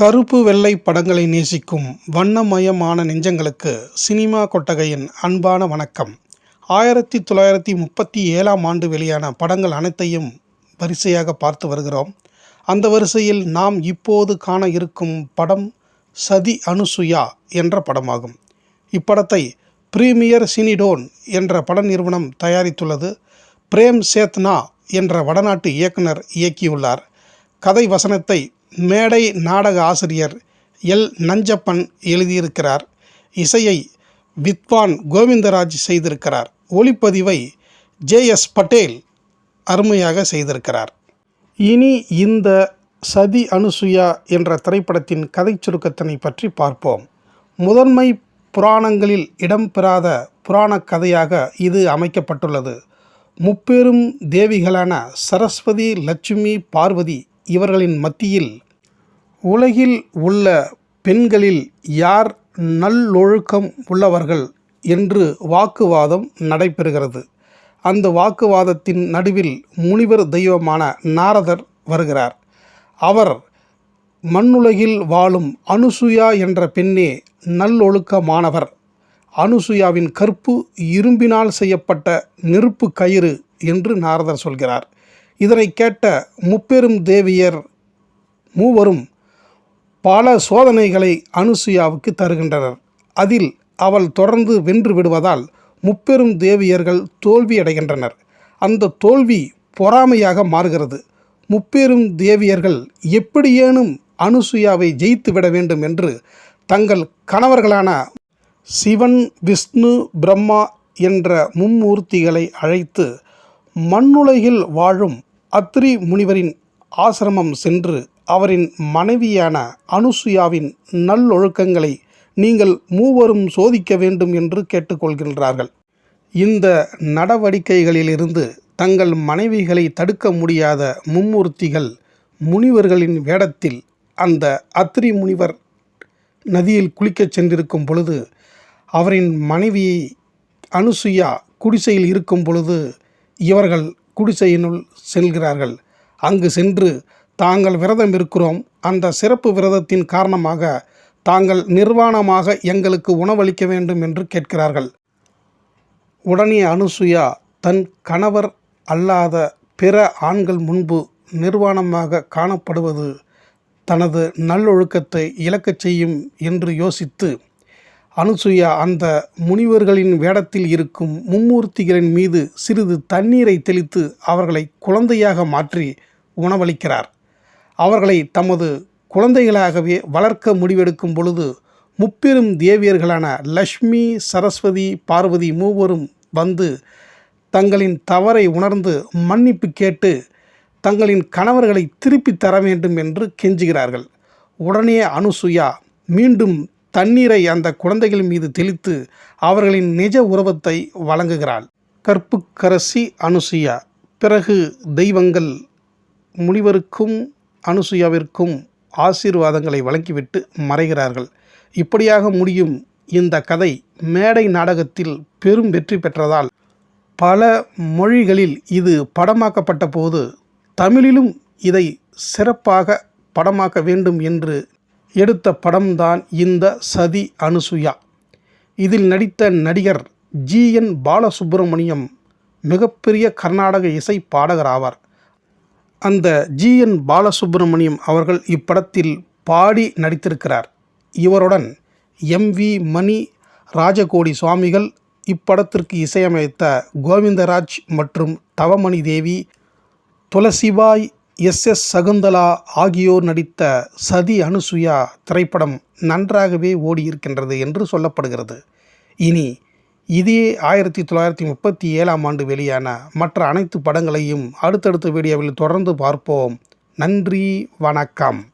கருப்பு வெள்ளை படங்களை நேசிக்கும் வண்ணமயமான நெஞ்சங்களுக்கு சினிமா கொட்டகையின் அன்பான வணக்கம். ஆயிரத்தி தொள்ளாயிரத்தி முப்பத்தி ஏழாம் ஆண்டு வெளியான படங்கள் அனைத்தையும் வரிசையாக பார்த்து வருகிறோம். அந்த வரிசையில் நாம் இப்போது காண இருக்கும் படம் சதி அனுசுயா என்ற படமாகும். இப்படத்தை பிரீமியர் சினிடோன் என்ற பட நிறுவனம் தயாரித்துள்ளது. பிரேம் சேத்னா என்ற வடநாட்டு இயக்குனர் இயக்கியுள்ளார். கதை வசனத்தை மேடை நாடக ஆசிரியர் எல். நஞ்சப்பன் எழுதியிருக்கிறார். இசையை வித்வான் கோவிந்தராஜ் செய்திருக்கிறார். ஒளிப்பதிவை ஜே. எஸ். பட்டேல் அருமையாக செய்திருக்கிறார். இனி இந்த சதி அனுசுயா என்ற திரைப்படத்தின் கதை சுருக்கத்தினை பற்றி பார்ப்போம். முதன்மை புராணங்களில் இடம்பெறாத புராணக் கதையாக இது அமைக்கப்பட்டுள்ளது. முப்பெரும் தேவிகளான சரஸ்வதி லட்சுமி பார்வதி இவர்களின் மத்தியில் உலகில் உள்ள பெண்களில் யார் நல்லொழுக்கம் உள்ளவர்கள் என்று வாக்குவாதம் நடைபெறுகிறது. அந்த வாக்குவாதத்தின் நடுவில் முனிவர் தெய்வமான நாரதர் வருகிறார். அவர் மண்ணுலகில் வாழும் அனுசுயா என்ற பெண்ணே நல்லொழுக்கமானவர். அனுசுயாவின் கற்பு இரும்பினால் செய்யப்பட்ட நெருப்பு கயிறு என்று நாரதர் சொல்கிறார். இதனை கேட்ட முப்பெரும் தேவியர் மூவரும் பல சோதனைகளை அனுசுயாவுக்கு தருகின்றனர். அதில் அவள் தொடர்ந்து வென்று விடுவதால் முப்பெரும் தேவியர்கள் தோல்வியடைகின்றனர். அந்த தோல்வி பொறாமையாக மாறுகிறது. முப்பெரும் தேவியர்கள் எப்படியேனும் அனுசுயாவை ஜெயித்து விட வேண்டும் என்று தங்கள் கணவர்களான சிவன் விஷ்ணு பிரம்மா என்ற மும்மூர்த்திகளை அழைத்து மண்ணுலகில் வாழும் அத்ரி முனிவரின் ஆசிரமம் சென்று அவரின் மனைவியான அனுசுயாவின் நல்லொழுக்கங்களை நீங்கள் மூவரும் சோதிக்க வேண்டும் என்று கேட்டுக்கொள்கின்றார்கள். இந்த நடவடிக்கைகளிலிருந்து தங்கள் மனைவிகளை தடுக்க முடியாத மும்மூர்த்திகள் முனிவர்களின் வேடத்தில் அந்த அத்திரி முனிவர் நதியில் குளிக்கச் சென்றிருக்கும் பொழுது அவரின் மனைவியை அனுசுயா குடிசையில் இருக்கும் பொழுது இவர்கள் குடிசையினுள் செல்கிறார்கள். அங்கு சென்று தாங்கள் விரதம் இருக்கிறோம். அந்த சிறப்பு விரதத்தின் காரணமாக தாங்கள் நிர்வாணமாக எங்களுக்கு உணவளிக்க வேண்டும் என்று கேட்கிறார்கள். உடனே அனுசுயா தன் கணவர் அல்லாத பிற ஆண்கள் முன்பு நிர்வாணமாக காணப்படுவது தனது நல்லொழுக்கத்தை இழக்கச் செய்யும் என்று யோசித்து அனுசுயா அந்த முனிவர்களின் வேடத்தில் இருக்கும் மும்மூர்த்திகளின் மீது சிறிது தண்ணீரை தெளித்து அவர்களை குழந்தையாக மாற்றி உணவளிக்கிறார். அவர்களை தமது குழந்தைகளாகவே வளர்க்க முடிவெடுக்கும் பொழுது முப்பெரும் தேவியர்களான லக்ஷ்மி சரஸ்வதி பார்வதி மூவரும் வந்து தங்களின் தவறை உணர்ந்து மன்னிப்பு கேட்டு தங்களின் கணவர்களை திருப்பி தர வேண்டும் என்று கெஞ்சுகிறார்கள். உடனே அனுசுயா மீண்டும் தண்ணீரை அந்த குழந்தைகள் மீது தெளித்து அவர்களின் நிஜ உருவத்தை வழங்குகிறாள். கற்புக்கரசி அனுசுயா. பிறகு தெய்வங்கள் முனிவருக்கும் அனுசுயாவிற்கும் ஆசீர்வாதங்களை வழங்கிவிட்டு மறைகிறார்கள். இப்படியாக முடியும் இந்த கதை. மேடை நாடகத்தில் பெரும் வெற்றி பெற்றதால் பல மொழிகளில் இது படமாக்கப்பட்ட போது தமிழிலும் இதை சிறப்பாக படமாக்க வேண்டும் என்று எடுத்த படம்தான் இந்த சதி அனுசுயா. இதில் நடித்த நடிகர் ஜி. என். பாலசுப்ரமணியம் மிகப்பெரிய கர்நாடக இசை பாடகர் ஆவார் அந்த ஜி. என். பாலசுப்ரமணியம் அவர்கள் இப்படத்தில் பாடி நடித்திருக்கிறார். இவருடன் எம். வி. மணி ராஜகோடி சுவாமிகள் இப்படத்திற்கு இசையமைத்த கோவிந்தராஜ் மற்றும் தவமணி தேவி துளசிபாய் எஸ். எஸ். சகுந்தலா ஆகியோர் நடித்த சதி அனுசுயா திரைப்படம் நன்றாகவே ஓடியிருக்கின்றது என்று சொல்லப்படுகிறது. இனி இதே ஆயிரத்தி தொள்ளாயிரத்தி முப்பத்தி ஏழாம் ஆண்டு வெளியான மற்ற அனைத்து படங்களையும் அடுத்தடுத்த வீடியோவில் தொடர்ந்து பார்ப்போம். நன்றி வணக்கம்.